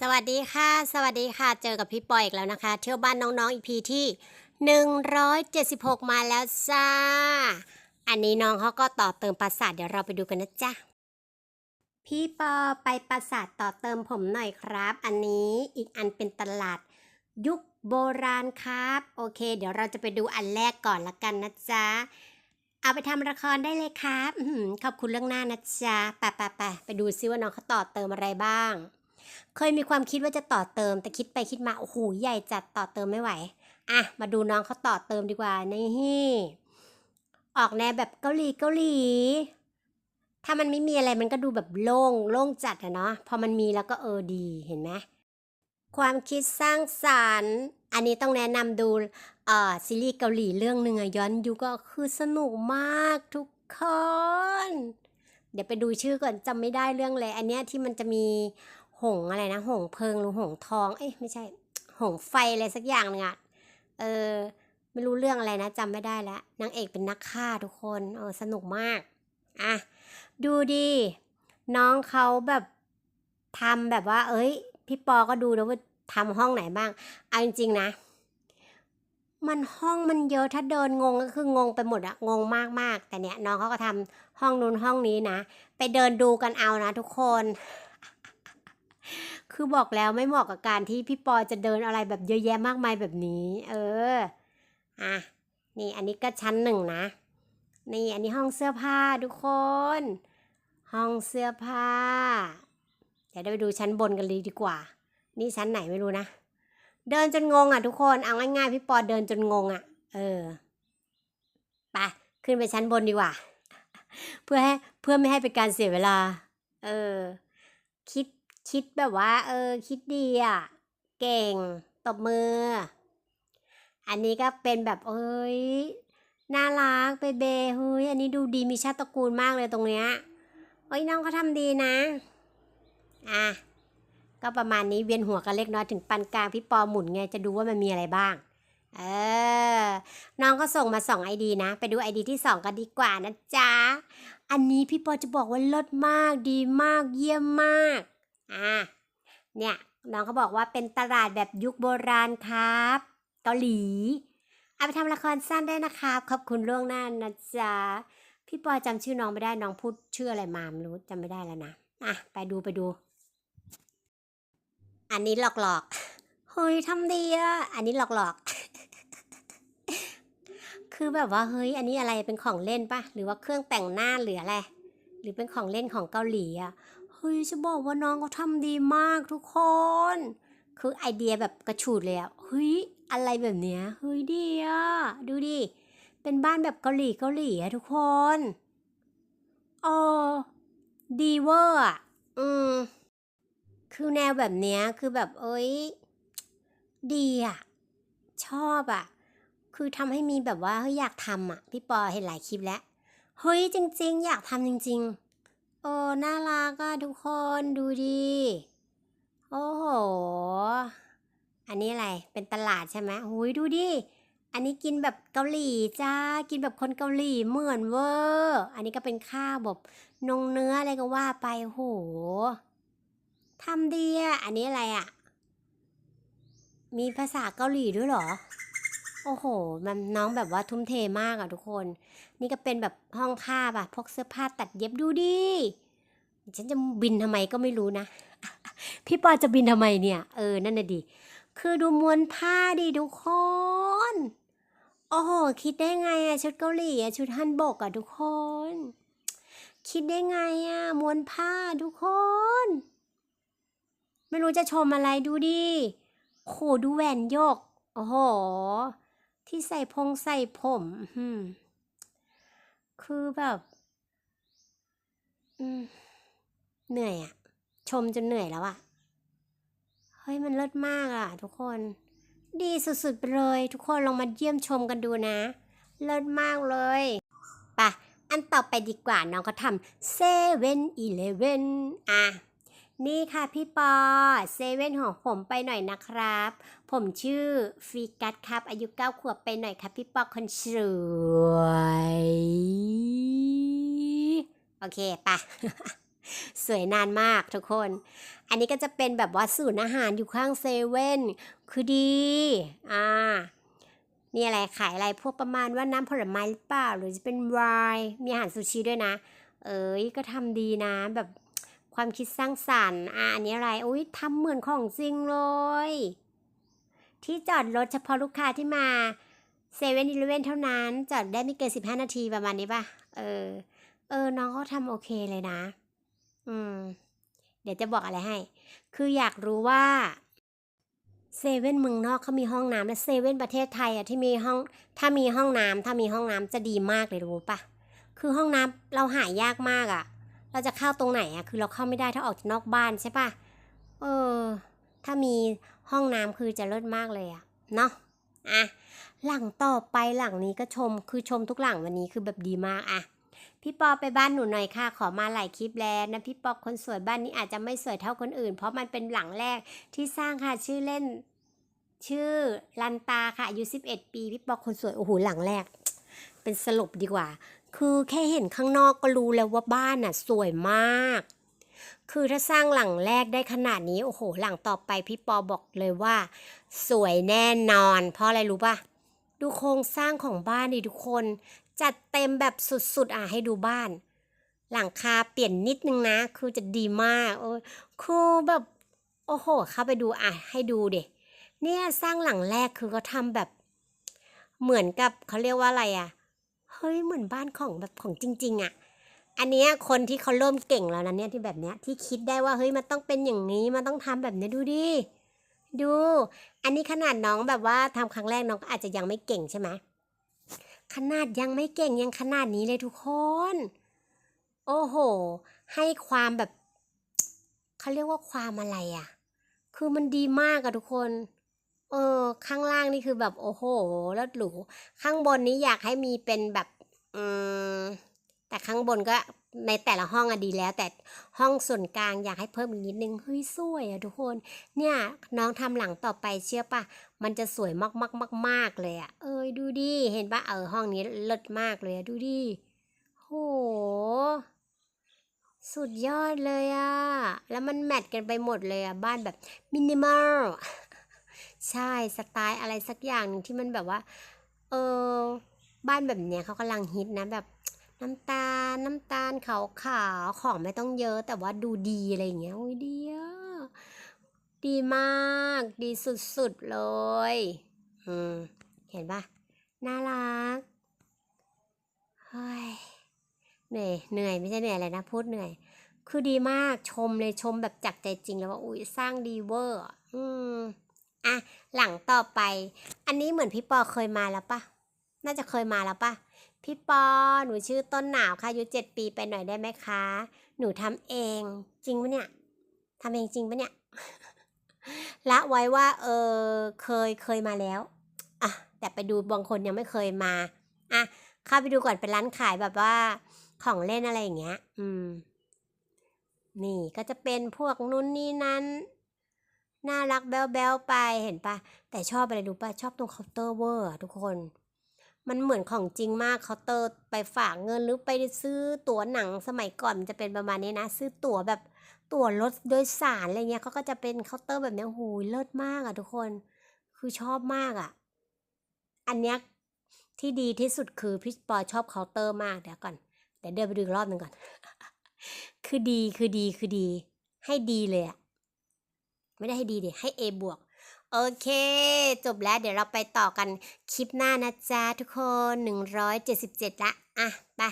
สวัสดีค่ะ สวัสดีค่ะ เจอกับพี่ปอยอีกแล้วนะคะ เที่ยวบ้านน้องๆอีพีที่ 176 มาแล้วจ้า อันนี้น้องเขาก็ต่อเติมปราสาทเดี๋ยวเราไปดูกันนะจ๊ะ พี่ปอไปปราสาทต่อเติมผมหน่อยครับ อันนี้อีกอันเป็นตลาด ยุคโบราณครับ โอเค เดี๋ยวเราจะไปดูอันแรกก่อนละกันนะจ๊ะ เอาไปทำละครได้เลยครับอขอบคุณเรื่องหน้านะจ๊ะไปไปไปไปดูซิว่าน้องเขาต่อเติมอะไรบ้าง เคยมีความคิดว่าจะต่อเติม แต่คิดไปคิดมา โอ้โห ใหญ่จัดต่อเติมไม่ไหว อะ มาดูน้องเขาต่อเติมดีกว่า นี่ออกแนวแบบเกาหลีเกาหลี ถ้ามันไม่มีอะไรมันก็ดูแบบโล่งโล่งจัดอะเนาะ พอมันมีแล้วก็เออดี เห็นไหมความคิดสร้างสรรค์ อันนี้ต้องแนะนำดูเอ่อซีรีส์เกาหลีเรื่องหนึ่งอะย้อนยุก็คือสนุกมากทุกคน เดี๋ยวไปดูชื่อก่อนจำไม่ได้เรื่องเลย อันเนี้ยที่มันจะมี หงอะไรนะ หงเพิงหรือหงทอง เอ้ยไม่ใช่ หงไฟอะไรสักอย่างหนึงอะเออไม่รู้เรื่องอะไรนะจำไม่ได้แล้วนางเอกเป็นนักฆ่าทุกคนเออสนุกมากอะดูดิน้องเขาแบบทำแบบว่า เอ้ย พี่ปอก็ดูนะว่าทำห้องไหนบ้างเอาจริงๆนะ มันห้องมันเยอะถ้าเดินงงก็คืองงไปหมดอะงงมากๆแต่เนี่ยน้องเขาก็ทำห้องนู้นห้องนี้นะ ไปเดินดูกันเอานะทุกคน คือบอกแล้วไม่เหมาะกับการที่พี่ปอจะเดินอะไรแบบเยอะแยะมากมายแบบนี้ เออ อะ นี่อันนี้ก็ชั้นหนึ่งนะ นี่อันนี้ห้องเสื้อผ้าทุกคน ห้องเสื้อผ้า เดี๋ยวไปดูชั้นบนกันเลยดีกว่า นี่ชั้นไหนไม่รู้นะ เดินจนงงอะทุกคน เอาง่ายๆพี่ปอเดินจนงงอะ เออ ไปขึ้นไปชั้นบนดีกว่า เพื่อให้เพื่อไม่ให้เป็นการเสียเวลา เออคิด คิดแบบว่า เออ คิดดีอะ เก่ง ตบมือ อันนี้ก็เป็นแบบ เอ้ย น่ารักเบเบเฮ้ย อันนี้ดูดีมีชาติตระกูลมากเลยตรงเนี้ยเฮ้ยน้องเขาทำดีนะ อะ ก็ประมาณนี้เวียนหัวกันเล็กน้อยถึงปานกลางพี่ปอหมุนไงจะดูว่ามันมีอะไรบ้าง เออ น้องก็ส่งมาสองไอดีนะ ไปดูไอดีที่สองกันดีกว่านะจ๊ะ อันนี้พี่ปอจะบอกว่าลิศมากดีมากเยี่ยมมาก อะเนี่ยน้องเขาบอกว่าเป็นตลาดแบบยุคโบราณครับ เกาหลี เอาไปทำละครสั้นได้นะครับ ขอบคุณล่วงหน้านะจ๊ะ พี่ปอจำชื่อน้องไม่ได้น้องพูดชื่ออะไรมาไม่รู้จำไม่ได้แล้วนะอะไปดูไปดู อันนี้หลอกหลอกๆเฮ้ยทำดีอะอันนี้หลอกหลอกๆคือแบบว่าเฮ้ยอันนี้อะไรเป็นของเล่นปะหรือว่าเครื่องแต่งหน้าหรืออะไรหรือเป็นของเล่นของเกาหลีอะเฮ้ยจะบอกว่าน้องเขาทำดีมากทุกคน คือไอเดียแบบกระฉูดเลยอะเฮ้ยอะไรแบบเนี้ยเฮ้ยดีอะดูดิเป็นบ้านแบบเกาหลีเกาหลีอะทุกคนเออดีเวอร์อะอืมคือแนวแบบเนี้ยคือแบบเอ้ยดีอะชอบอะคือทำให้มีแบบว่าเฮ้ยอยากทำอะพี่ปอเห็นหลายคลิปแล้วเฮ้ยจริง ๆ อยากทำจริง ๆ อ้น่ารักอะทุกคนดูดิโอ้โห อันนี้อะไร เป็นตลาดใช่ไหมหุยดูดิ อันนี้กินแบบเกาหลีจ้า กินแบบคนเกาหลีเหมือนเวอร์ อันนี้ก็เป็นข้าวแบบนงเนื้ออะไรก็ว่าไปโหทำดีอะอันนี้อะไรอะมีภาษาเกาหลีด้วยเหรอ โอ้โหมันน้องแบบว่าทุ่มเทมากอะทุกคน นี่ก็เป็นแบบห้องผ้าป่ะพวกเสื้อผ้าตัดเย็บดูดิฉันจะบินทำไมก็ไม่รู้นะ พี่ปอจะบินทำไมเนี่ย เออ นั่นน่ะดิ คือดูมวนผ้าดิทุกคน โอ้โห คิดได้ไงอะชุดเกาหลีอะชุดฮันบกอะทุกคน คิดได้ไงอะมวนผ้าทุกคน ไม่รู้จะชมอะไรดูดิโหดูแหวนโยก โอ้โห ที่ใส่พงใส่ผมอืมคือแบบอืมเหนื่อยอะชมจนเหนื่อยแล้วอะเฮ้ยมันเลิศมากอะทุกคน ดีสุดๆไปเลย ทุกคนลองมาเยี่ยมชมกันดูนะ เลิศมากเลยไปะอันต่อไปดีกว่าน้องเขาทำเซเว่นอีเลเว่นอะ นี่ค่ะพี่ปอเซเว่นของผมไปหน่อยนะครับ ผมชื่อฟีกัสครับ อายุเก้าขวบไปหน่อยครับพี่ปอคนสวย โอเคปะสวยนานมากทุกคน อันนี้ก็จะเป็นแบบว่าศูนย์อาหารอยู่ข้างเซเว่นคือดี อ่านี่อะไรขายอะไรพวกประมาณว่าน้ำผลไม้หรือเปล่า หรือจะเป็นไวน์มีอาหารซูชิด้วยนะ เอ้ยก็ทำดีนะแบบ ความคิดสร้างสรรค์อ่าอันนี้อะไรอุ้ยทำเหมือนของจริงเลย ที่จอดรถเฉพาะลูกค้าที่มาเซเว่นอีเลเว่นเท่านั้นจอดได้ไม่เกินสิบห้านาทีประมาณนี้ป่ะ เออ เออ น้องเขาทำโอเคเลยนะ อืม เดี๋ยวจะบอกอะไรให้ คืออยากรู้ว่าเซเว่นเมืองนอกเขามีห้องน้ำและเซเว่นประเทศไทยอะที่มีห้อง ถ้ามีห้องน้ำถ้ามีห้องน้ำจะดีมากเลยรู้ปะคือห้องน้ำเราหายากมากอะ เราจะเข้าตรงไหนอะคือเราเข้าไม่ได้ถ้าออกจากนอกบ้านใช่ปะเออ ถ้ามีห้องน้ำคือจะเลิศมากเลยอะเนาะอะหลังต่อไปหลังนี้ก็ชมคือชมทุกหลังวันนี้คือแบบดีมากอะพี่ปอไปบ้านหนูหน่อยค่ะ ขอมาหลายคลิปแล้วนะพี่ปอคนสวยบ้านนี้อาจจะไม่สวยเท่าคนอื่น เพราะมันเป็นหลังแรกที่สร้างค่ะชื่อเล่น ชื่อลันตาค่ะอายุ11 ปี พี่ปอคนสวยโอ้โหหลังแรก เป็นสรุปดีกว่า คือแค่เห็นข้างนอกก็รู้แล้วว่าบ้านน่ะสวยมาก คือถ้าสร้างหลังแรกได้ขนาดนี้ โอ้โห หลังต่อไปพี่ปอบอกเลยว่า สวยแน่นอน เพราะอะไรรู้ป่ะดูโครงสร้างของบ้านดิทุกคน จัดเต็มแบบสุดๆ อะให้ดูบ้าน หลังคาเปลี่ยนนิดนึงนะ คือจะดีมากโอ้คือแบบ โอ้โห เข้าไปดูอะให้ดูเด็เนี่ยสร้างหลังแรกคือเขาทำแบบ เหมือนกับเขาเรียกว่าอะไรอะ เฮ้ยเหมือนบ้านของแบบของจริง ๆอะ อันเนี้ยคนที่เขาเริ่มเก่งแล้วนะเนี่ยที่แบบเนี้ยที่คิดได้ว่าเฮ้ยมันต้องเป็นอย่างนี้มันต้องทำแบบเนี้ยดูดิดู อันนี้ขนาดน้องแบบว่าทำครั้งแรกน้องก็อาจจะยังไม่เก่งใช่ไหมขนาดยังไม่เก่งยังขนาดนี้เลยทุกคน โอ้โห ให้ความแบบเขาเรียกว่าความอะไรอะ่ะ คือมันดีมากอะทุกคน เออ ข้างล่างนี่คือแบบโอ้โหเลิศหรูข้างบนนี้อยากให้มีเป็นแบบอืมแต่ข้างบนก็ในแต่ละห้องอะดีแล้ว แต่ห้องส่วนกลางอยากให้เพิ่มอีกนิดนึงเฮ้ยสวยอะทุกคน เนี่ยน้องทำหลังต่อไปเชื่อปะมันจะสวยมากมากมากมากเลยอะเอ้ยดูดิเห็นปะเออห้องนี้เลิศมากเลยอะดูดิโหสุดยอดเลยอะแล้วมันแมทกันไปหมดเลยอะบ้านแบบมินิมอล ใช่สไตล์อะไรสักอย่างหนึ่งที่มันแบบว่า เออ บ้านแบบเนี้ยเขากำลังฮิตนะแบบน้ำตาลน้ำตาลขาวขาวของไม่ต้องเยอะ แต่ว่าดูดีอะไรอย่างเงี้ยโอ้ยดีอะดีมาก ดีสุดๆเลย อืม เห็นปะน่ารักเฮ้ยเหนื่อยเหนื่อยไม่ใช่เหนื่อยอะไรนะ พูดเหนื่อย คือดีมากชมเลยชมแบบจากใจจริงแล้วว่าอุ้ยสร้างดีเวอร์ อืม หลังต่อไป อันนี้เหมือนพี่ปอเคยมาแล้วปะน่าจะเคยมาแล้วปะพี่ปอ หนูชื่อต้นหนาวค่ะอายุเจ็ดปีไปหน่อยได้ไหมคะ หนูทำเองจริงปะเนี่ยทำเองจริงปะเนี่ย ละไว้ว่าเออเคยเคยมาแล้วอะแต่ไปดูบางคนยังไม่เคยมาอะเข้าไปดูก่อนเป็นร้านขายแบบว่าของเล่นอะไรอย่างเงี้ย อืม นี่ก็จะเป็นพวกนู้นนี่นั้น น่ารักแบ๊วๆไปเห็นปะแต่ชอบอะไรดูปะชอบตรงเคาน์เตอร์เวอร์ทุกคน มันเหมือนของจริงมากเคาน์เตอร์ไปฝากเงินหรือไปซื้อตั๋วหนังสมัยก่อนมันจะเป็นประมาณนี้นะ ซื้อตั๋วแบบตั๋วรถโดยสารอะไรเงี้ยเขาก็จะเป็นเคาน์เตอร์แบบนี้หูยเลิศมากอะทุกคน คือชอบมากอะอันเนี้ยที่ดีที่สุดคือพี่ปอชอบเคาน์เตอร์มากเดี๋ยวก่อนเดี๋ยวเดินไปดูอีกรอบหนึ่งก่อน คือดีคือดีคือดี ให้ดีเลยอะ ไม่ได้ให้ดีดิให้ A บวก โอเค จบแล้วเดี๋ยวเราไปต่อกันคลิปหน้านะจ๊ะทุกคน 177 ละ อะ ไป